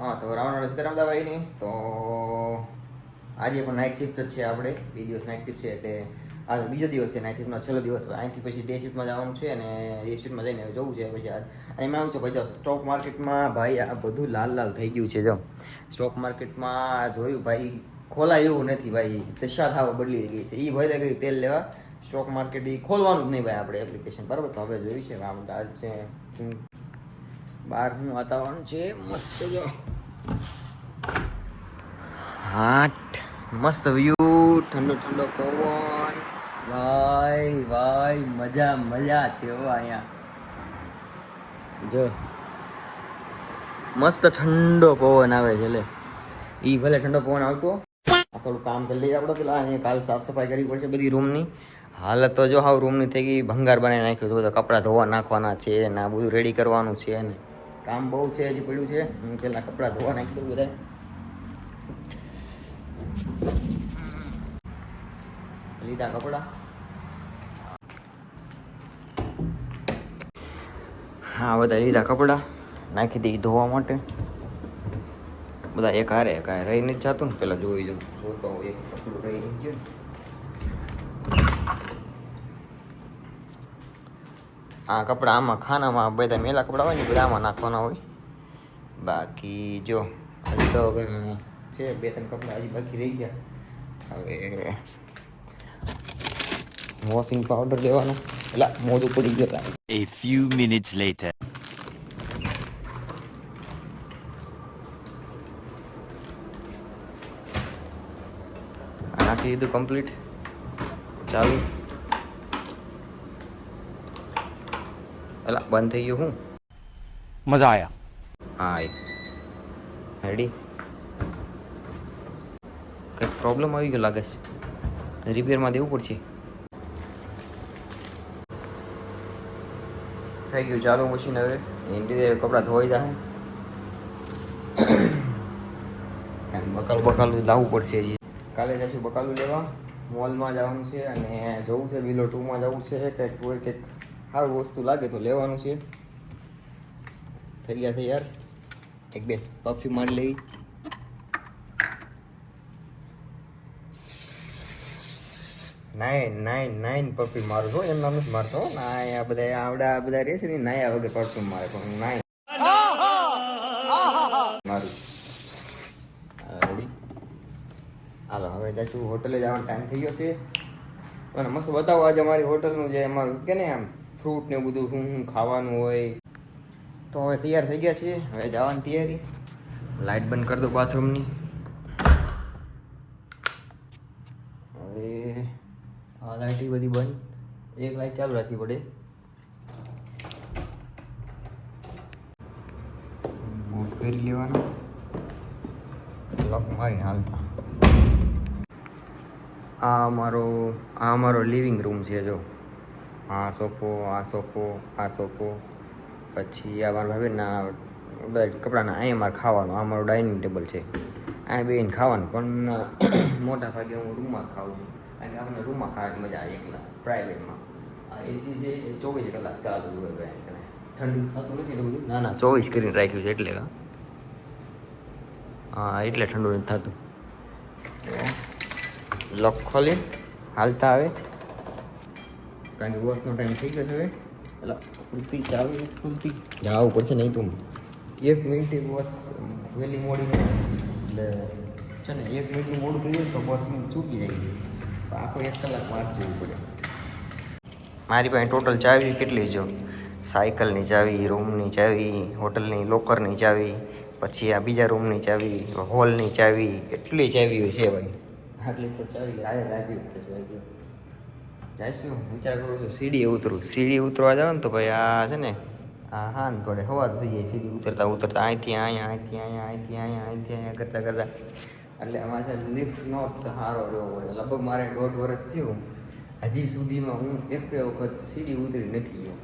હા, તો રાવણ સીતારામદાભાઈની તો આજે પણ નાઇટ શિફ્ટ છે આપણે. બે દિવસ નાઇટ શિફ્ટ છે એટલે આજે બીજો દિવસ છે નાઇટ શિફ્ટનો છેલ્લો દિવસ. અહીંથી પછી ડે શિફ્ટમાં જવાનું છે અને ડે શિફ્ટમાં જઈને જવું છે પછી આજ અને એમાં આવું છે, ભાઈ સ્ટોક માર્કેટમાં ભાઈ આ બધું લાલ લાલ થઈ ગયું છે જો. સ્ટોક માર્કેટમાં જોયું ભાઈ, ખોલાય એવું નથી ભાઈ. દશા થાવ બદલી ગઈ છે. એ ભાઈ ગઈ તેલ લેવા સ્ટોક માર્કેટ એ ખોલવાનું જ નહીં ભાઈ આપણે એપ્લિકેશન બરાબર? તો હવે જોયું છે આજ છે બહારનું વાતાવરણ છે. મસ્ત જો. હાટ. મસ્ત વ્યૂ ઠંડો ઠંડો પવન. ભાઈ ભાઈ, મજા મજા છે હો અહીંયા. જો. મસ્ત ઠંડો પવન આવે છે લે. ઈ ભલે ઠંડો પવન આવતો. થોડું કામ કરી લઈએ આપણે પેલા. અહીંયા કાલ સાફ સફાઈ કરવી પડશે બધી રૂમની. હાલત તો જો હાવ રૂમની થઈ ગઈ. ભંગાર બનાવી નાખ્યું છે. બધા કપડાં ધોવા નાખવાના છે ને આ બધું રેડી કરવાનું છે ને. કામ બહુ છે, હજી પડ્યું છે. હું પેલા કપડાં ધોવા નાખી દઉં બધા લીધા કપડાં. હા, બધા લીધા કપડાં. નાખી દઈ ધોવા માટે. બધા એક હારે એક હારે રહી નથી જતું ને. પેલા જોઈ જવું જોતો એક કપડું રહી ગયું. આ કપડાં આમાં ખાનામાં બધા મેલા કપડાં હોય ને બધા આમાં નાખવાના હોય. બાકી જો હજી તો છે બે ત્રણ કપડાં હજી બાકી રહી ગયા. હવે વોશિંગ પાવડર લેવાનો. એટલે મોઢું પડી ગયો કાંઈ A few minutes later. નાખી દીધું કમ્પ્લીટ ચાલુ. પેલા બંધ થઈ ગયું હું? મજા આવ્યા હા રેડી કંઈક પ્રોબ્લેમ આવી ગયો લાગે છે. રિપેરમાં દેવું પડશે. થઈ ગયું ચાલુ મશીન હવે. એની કપડાં ધોઈ જાય બકાલ બકાલું લાવવું પડશે હજી. કાલે જશું બકાલું લેવા. મોલમાં જવાનું છે અને જવું છે વિલો ટુમાં જવું છે કંઈક હોય કંઈક સારું વસ્તુ લાગે તો લેવાનું છે. થઈ ગયા છે યાર એક બે પરફ્યુમ મારી લેવી નાઇન નાઇન નાઇન પરફ્યુમ મારું છું એમ નામ નથી મારતો ના આ બધા આવડા બધા રહે છે ને નાયા વગર પરફ્યુમ મારે પણ નાય. મારું. હાલો, હવે જઈશું હોટલે જવાનો ટાઈમ થઈ ગયો છે. અને મસ્ત બતાવો આજે અમારી હોટલનું જે અમારું કે ને આમ ફ્રૂટ ને બધું શું શું ખાવાનું હોય. તો હવે તૈયાર થઈ ગયા છીએ. હવે જવાની તૈયારી. લાઇટ બંધ કરી દો બાથરૂમની હવે આ લાઇટ બધી બંધ. એક લાઇટ ચાલુ રાખવી પડે. બૂટ પહેરી લેવાનો. લોક મારીને હાલતા. આ અમારો આ અમારો લિવિંગ રૂમ છે, જો. આ સોફો આ સોફો આ સોફો પછી આ મારા ભાભીના બધા કપડાના અહીંયા મારે ખાવાનું આ મારું ડાઇનિંગ ટેબલ છે. અહીંયા બેન ખાવાનું પણ મોટા ભાગે હું રૂમમાં ખાઉં છું. કારણ કે આપણને રૂમમાં ખાવાની મજા આવે એકલા પ્રાઇવેટમાં આ એસી છે એ ચોવીસ કલાક ચાલુ હોય ઠંડુ થતું નથી એટલું બધું? ના ના ચોવીસ કરીને રાખ્યું છે એટલે હા એટલે ઠંડુ નથી થતું. લોક ખોલી હાલતા આવે. કારણ કે બસનો ટાઈમ થઈ ગયો છે હવે. એટલે ખુલતી ચાલુ નથી જાવ જવું પડશે નહીં તું. એક મિનિટ બસ વહેલી મોડી એટલે છે ને એક મિનિટનું મોડું થઈ જાય તો બસ ચૂકી જાય. તો આખો એક કલાક વાત જવું પડે. મારી પાસે ટોટલ ચાવી કેટલી જો સાયકલની ચાવી રૂમની ચાવી હોટલની લોકરની ચાવી પછી આ બીજા રૂમની ચાવી હોલની ચાવી એટલી ચાવીઓ છે ભાઈ? આટલી તો ચાવી આજે રાખવી ભાઈ. જઈશું વિચાર કરું છું, સીડી ઉતરું, સીડી ઉતરવા જાવ ને તો ભાઈ આ છે ને, આ હા ને પડે, હવા થઈ સીડી ઉતરતા ઉતરતા અહીંથી અહીંયા અહીંથી અહીંયા અહીંથી અહીંયા અહીંથી કરતાં કરતાં. એટલે આમાં છે લિફ્ટનો જ સહારો લેવો પડે. લગભગ મારે દોઢ વર્ષ થયું, હજી સુધીમાં હું એક વખત સીડી ઉતરી નથી ગયો.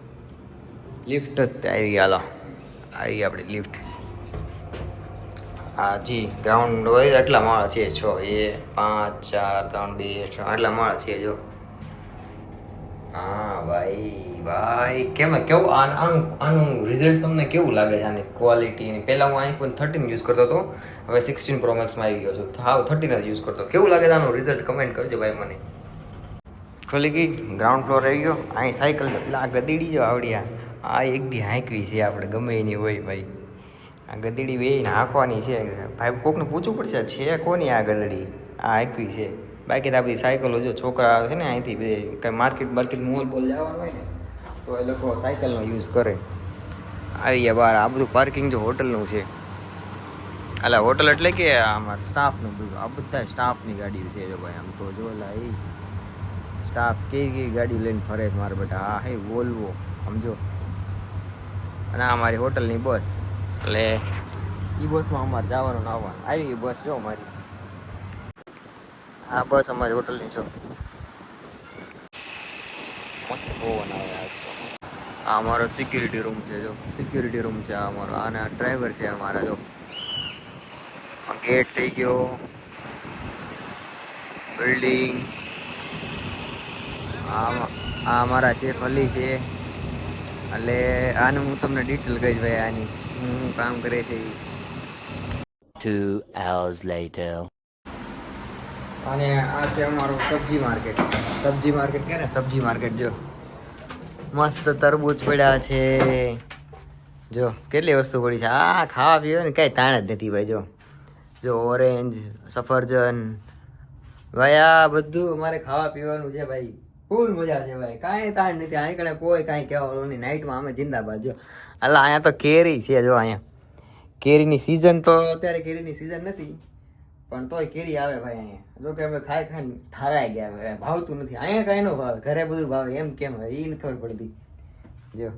લિફ્ટ જ આવી ગયા આવી આપણે લિફ્ટ હા જી ગ્રાઉન્ડ હોય એટલા માળા છે, છ એ પાંચ, ચાર, ત્રણ, બે, છ, આટલા માળા છે, જો. હા, ભાઈ ભાઈ, કેમ, કેવું, આન- આનું રિઝલ્ટ તમને કેવું લાગે છે? આની ક્વોલિટી પહેલાં પહેલા હું આઈફોન થર્ટીન યુઝ કરતો હતો. હવે સિક્સટીન પ્રોમેક્સમાં આવી ગયો છું. હાવ થર્ટીન જ યુઝ કરતો કેવું લાગે છે આનું રિઝલ્ટ કમેન્ટ કરજો ભાઈ મને. ખોલી ગઈ. ગ્રાઉન્ડ ફ્લોર આવી ગયો. અહીં સાયકલ આ ગદીડી જો આવડ્યા આ. એક દી હાંકવી છે આપણે, ગમે એની હોય ભાઈ. આ ગદીડી બે હાંકવાની છે. ભાઈ, કોકને પૂછવું પડશે, છે કોની આ ગદડી આ હાંકવી છે. બાકી તો આ બધી સાયકલો જો છોકરા છે ને અહીંથી બે કંઈ માર્કેટ માર્કેટ મોલ બોલ જવાનું હોય ને, તો એ લોકો સાયકલનો યુઝ કરે. આવી બહાર આ બધું પાર્કિંગ જો હોટલનું છે. અલા હોટલ એટલે કે આમાં સ્ટાફનું બધું. આ બધા સ્ટાફની ગાડી છે જો ભાઈ, આમ તો જો એ સ્ટાફ કેવી કેવી ગાડી લઈને ફરે છે મારા બેટા આ હે વોલ્વો સમજો. અને આ મારી હોટલની બસ. એટલે એ બસમાં અમારે જવાનું આવવાનું. આવી ગઈ બસ જો મારી આ બસ અમારી હોટલની છો મસ્ત પવન આવે આજ તો આ અમારો સિક્યુરિટી રૂમ છે જો. સિક્યુરિટી રૂમ છે આ અમારો. આને ડ્રાઈવર છે અમારા જો. ગેટ થઈ ગયો. બિલ્ડિંગ આ આ અમારા શેફ અલી છે. એટલે આનું હું તમને ડિટેલ કહીશ ભાઈ આની. હું કામ કરે છે ટુ hours later. અને આ છે અમારું સબ્જી માર્કેટ. સબ્જી માર્કેટ કે સબ્જી માર્કેટ, જો. મસ્ત તરબૂચ પડ્યા છે. જો, કેટલી વસ્તુ પડી છે? આ ખાવા પીવા ને કાંઈ તાણ જ નથી ભાઈ, જો. જો, ઓરેન્જ, સફરજન. ભાઈ, આ બધું અમારે ખાવા પીવાનું છે ભાઈ. ફૂલ મજા છે ભાઈ. કાંઈ તાણ નથી. અહીં કણે કોઈ કાંઈ કહેવાનું નહીં. નાઇટમાં અમે જિંદાબાદ, જો. અલા, અહીંયા તો કેરી છે, જો, અહીંયા. કેરીની સિઝન તો અત્યારે કેરીની સિઝન નથી. પણ તોય કેરી આવે ભાઈ અહીંયા. જો કે અમે ખાઈ ખાઈને થારાઈ ગયા ભાવતું નથી. અહીંયા કાંઈ નો ભાવે. ઘરે બધું ભાવે. એમ કેમ હવે એ ખબર પડતી. જો,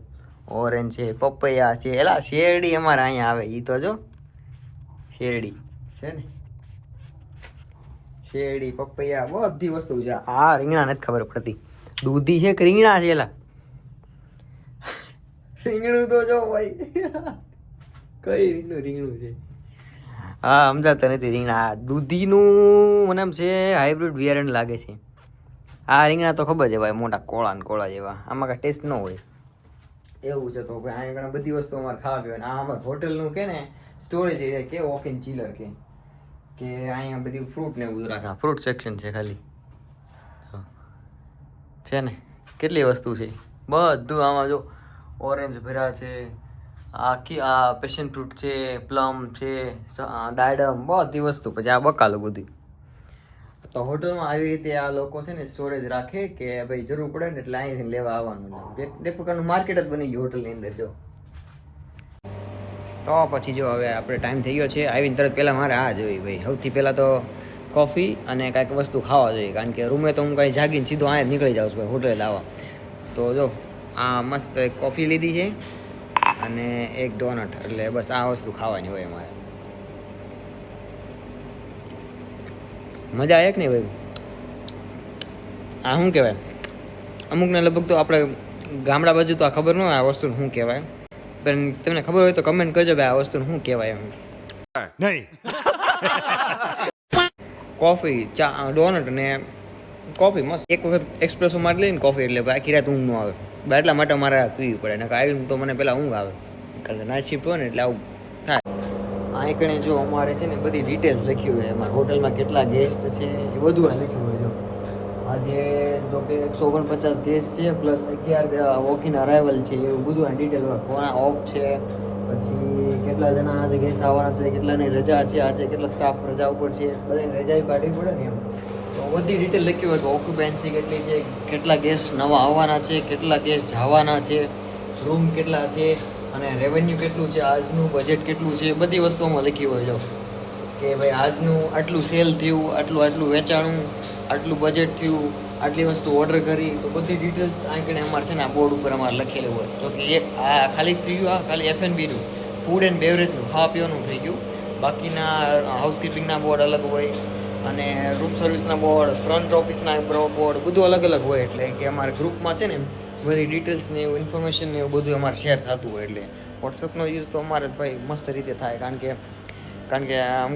ઓરેન્જ છે, પપૈયા છે. એલા, શેરડી અમારે અહીંયા આવે. એ તો જો, શેરડી. છે ને? શેરડી, પપૈયા, બધી વસ્તુ છે. આ રીંગણા નથી ખબર પડતી. દૂધી છે કે રીંગણા છે એલા? રીંગણું તો જો ભાઈ કઈ રીતનું રીંગણું છે? હા સમજાતા નથી રીંગણા. આ દૂધીનું મને એમ છે હાઇબ્રિડ બિયારણ લાગે છે. આ રીંગણા તો ખબર છે ભાઈ મોટા કોળા ને કોળા જેવા. આમાં કાંઈ ટેસ્ટ ન હોય. એવું છે તો ભાઈ અહીંયા ઘણા બધી વસ્તુ અમારે ખાવા પીવાની. આ અમારે હોટલનું કે ને સ્ટોરેજ એરિયા કે વોક ઇન ચીલર કે કે અહીંયા બધી ફ્રૂટ ને એવું બધું રાખે ફ્રૂટ સેક્શન છે ખાલી. છે ને? કેટલી વસ્તુ છે? બધું આમાં જો ઓરેન્જ ભર્યા છે આખી આ પેશન ફ્રૂટ છે પ્લમ છે દાડમ બધી વસ્તુ. પછી આ બકાલું બધી તો હોટલમાં આવી રીતે આ લોકો છે ને સ્ટોરેજ રાખે કે ભાઈ જરૂર પડે ને એટલે અહીંથી લેવા આવવાનું એક પ્રકારનું માર્કેટ જ બની ગયું હોટલની અંદર જો. તો પછી જો હવે આપણે ટાઈમ થઈ ગયો છે. આવીને તરત પહેલાં મારે આ જોઈએ ભાઈ. સૌથી પહેલાં તો કોફી અને કાંઈક વસ્તુ ખાવા જોઈએ. કારણ કે રૂમે તો હું કાંઈ જાગીને સીધો અહીંયા જ નીકળી જાઉં છું ભાઈ હોટલે લાવવા તો જો આ મસ્ત કોફી લીધી છે. અને એક ડોનટ એટલે બસ આ વસ્તુ ખાવાની હોય અમારે. મજા આવે કે નહીં ભાઈ? આ શું કહેવાય? અમુકને લગભગ તો આપણે ગામડા બાજુ તો આ ખબર ન હોય આ વસ્તુને શું કહેવાય. પણ તમને ખબર હોય તો કમેન્ટ કરજો ભાઈ આ વસ્તુને શું કહેવાય એમ. નહીં. કોફી ચા ડોનટ ને કોફી મસ્ત. એક વખત એક્સપ્રેસો મારી લઈને કોફી એટલે ભાઈ આખી રાત ઊંઘ ન આવે. એટલા માટે મારે પીવી પડે. ને આવીને તો મને પહેલાં ઊંઘ આવે. કારણ કે નાઇટ શિફ્ટ હોય ને એટલે આવું થાય. આંકણે જો અમારે છે ને બધી ડિટેલ્સ લખ્યું હોય. અમારા હોટલમાં કેટલા ગેસ્ટ છે, એ બધું આ લખ્યું હોય જો. આજે જો કે એકસો ઓગણપચાસ ગેસ્ટ છે પ્લસ અગિયાર વોકિન અરાઇવલ છે, એવું બધું આ ડિટેલ કોના ઓફ છે, પછી કેટલા જણા આજે ગેસ્ટ આવવાના છે, કેટલાની રજા છે, આજે કેટલા સ્ટાફ રજા ઉપર છે, બધાની રજા કાઢવી પડે ને એમ. તો બધી ડિટેલ લખી હોય કે ઓક્યુપેન્સી કેટલી છે, કેટલા ગેસ્ટ નવા આવવાના છે, કેટલા ગેસ્ટ જવાના છે રૂમ કેટલા છે, અને રેવન્યુ કેટલું છે, આજનું બજેટ કેટલું છે, બધી વસ્તુઓમાં લખી હોય જો. કે ભાઈ આજનું આટલું સેલ થયું, આટલું આટલું વેચાણું, આટલું બજેટ થયું, આટલી વસ્તુ ઓર્ડર કરી, તો બધી ડિટેલ્સ આંકડે અમારે છે ને આ બોર્ડ ઉપર અમારે લખેલું હોય. જો કે એ આ ખાલી ગયું આ ખાલી એફ એન બીનું ફૂડ એન્ડ બેવરેજનું ખાવા પીવાનું થઈ ગયું. બાકીના હાઉસકીપિંગના બોર્ડ અલગ હોય અને રૂમ સર્વિસના બોર્ડ ફ્રન્ટ ઓફિસના બોર્ડ બધું અલગ અલગ હોય એટલે કે અમારે ગ્રુપમાં છે ને બધી ડિટેલ્સ ને એવું ઇન્ફોર્મેશન ને એવું બધું અમારે શેર થતું હોય એટલે વોટ્સઅપનો યુઝ તો અમારે ભાઈ મસ્ત રીતે થાય. કારણ કે કારણ કે આમ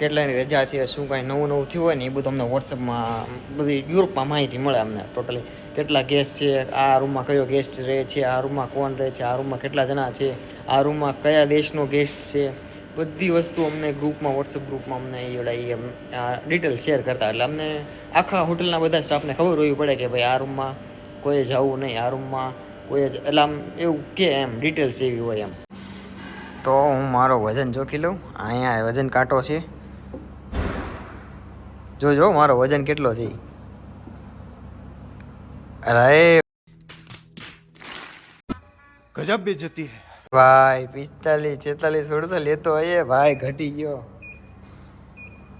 કેટલાની રજા છે, શું કાંઈ નવું નવું થયું હોય ને એ બધું અમને વોટ્સઅપમાં બધી ગ્રુપમાં માહિતી મળે અમને ટોટલી કેટલા ગેસ્ટ છે, આ રૂમમાં કયો ગેસ્ટ રહે છે, આ રૂમમાં કોણ રહે છે, આ રૂમમાં કેટલા જણા છે, આ રૂમમાં કયા દેશનો ગેસ્ટ છે. બધી વસ્તુ અમને ગ્રુપમાં વોટ્સઅપ ગ્રુપમાં અમને જોડાઈ એમ ડિટેલ શેર કરતા. એટલે અમને આખા હોટલના બધા સ્ટાફને ખબર હોવી પડે કે ભાઈ આ રૂમમાં કોઈ જવું નહીં આ રૂમમાં કોઈ જ એટલે આમ એવું કે એમ ડિટેલ્સ એવી હોય એમ. તો હું મારો વજન જોખી લઉં. અહીંયા વજન કાંટો છે. જોજો મારો વજન કેટલો છે. અરે. ગજબ બેજતી હૈ. ભાઈ, પિસ્તાલીસ, છેતાલીસ સુડતાલીસ લેતો એ ભાઈ, ઘટી ગયો.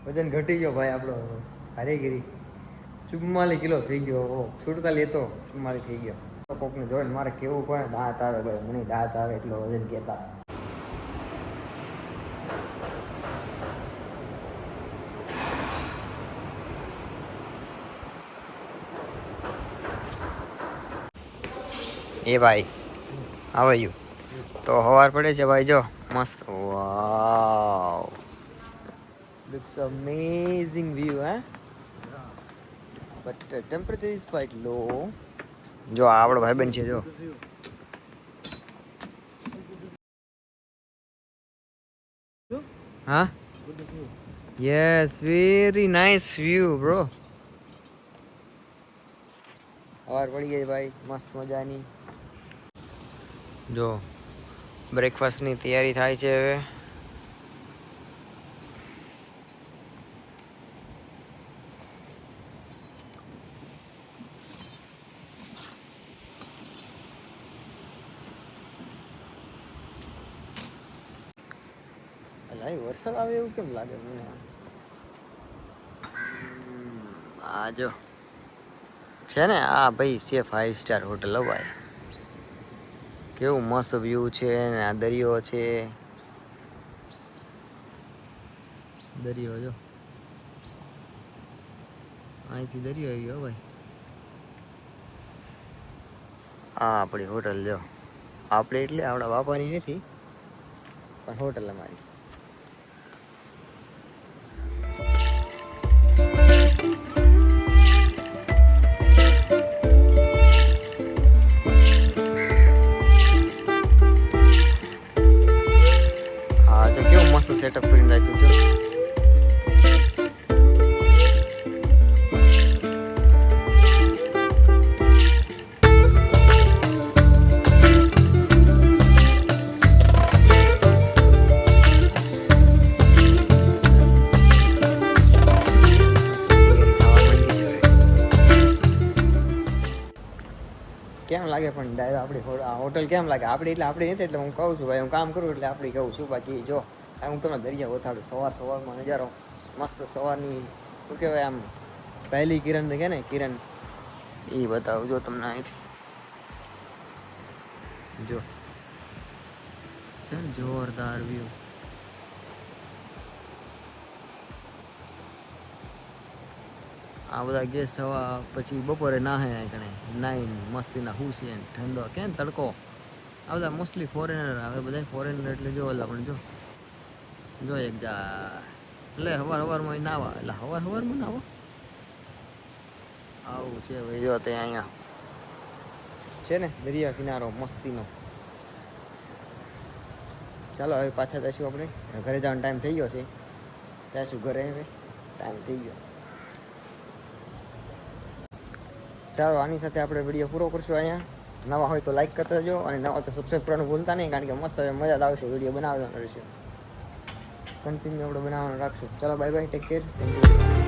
વજન ઘટી ગયો ભાઈ આપણો. હારેગીરી. ચુમ્માલીસ કિલો થઈ ગયો. સુડતાલીસ લેતો. ચુમ્માલીસ થઈ ગયો. કોકને જોઈને મારે કેવું પડે? દાંત આવે ભાઈ. મને દાંત આવે એટલો વજન કહેતા. એ ભાઈ, આવે યુ તો હવાર પડે છે ભાઈ, જો. મસ્ત. વાવ. લુક્સ અમેઝિંગ વ્યૂ હે? But temperature is quite low જો આપણો ભાઈ બન છે, જો. હા? Yes very nice view bro સવાર પડી ગઈ ભાઈ, મસ્ત મજાની. જો. બ્રેકફાસ્ટની તૈયારી થાય છે હવે. અલા, વરસાદ આવે એવું કેમ લાગે મને? આ જો. છે ને આ ભાઈ છે ફાઈવ સ્ટાર હોટલ ભાઈ. કેવું મસ્ત વ્યૂ છે ને આ દરિયો છે. દરિયો જો. અહીંથી દરિયો આવી ગયો ભાઈ. આ આપણી હોટલ જો. આપણે એટલે આપણા બાપાની નથી, પણ હોટલ અમારી. કેમ લાગે પણ ડાયરો આપણી હોટલ કેમ લાગે? આપણી એટલે આપણી નથી, એટલે હું કહું છું, ભાઈ, હું કામ કરું એટલે આપણી કહું છું. બાકી જો હું તમને દરિયા બતાડું સવાર સવારમાં નજારો, મસ્ત સવારની, શું કહેવાય આમ, પહેલી કિરણ કે ને કિરણ? એ બતાવું, જો તમને અહીંથી. જો. જોરદાર વ્યૂ આ બધા ગેસ્ટ હવા પછી બપોરે નાહે કણે. નાઈન મસ્તીના હુસેન ઠંડો. કેમ તડકો? આ બધા મોસ્ટલી ફોરેનર આવે બધા ફોરેનર એટલે જો ઓલા પણ જો. જો એક જા એટલે હવાર હવારમાં નાવા એટલે હવાર હવારમાં નાવા આવું છે ભાઈ, જો તે અહીંયા. છે ને, દરિયા કિનારો, મસ્તીનો. ચાલો, હવે પાછા જઈશું આપણે. ઘરે જવાનો ટાઈમ થઈ ગયો છે. જઈશું ઘરે હવે. ટાઈમ થઈ ગયો. ચાલો, આની સાથે આપણે વીડિયો પૂરો કરશું અહીંયા. નવા હોય તો લાઈક કરતા જજો અને નવા તો સબસ્ક્રાઈબ કરવાનું ભૂલતા નહીં, કારણ કે મસ્ત હવે મજા જ આવશે વીડિયો બનાવવાનો રહેશે. કન્ટિન્યુ આપણે બનાવવાનું રાખશું. ચાલો bye bye take care thank you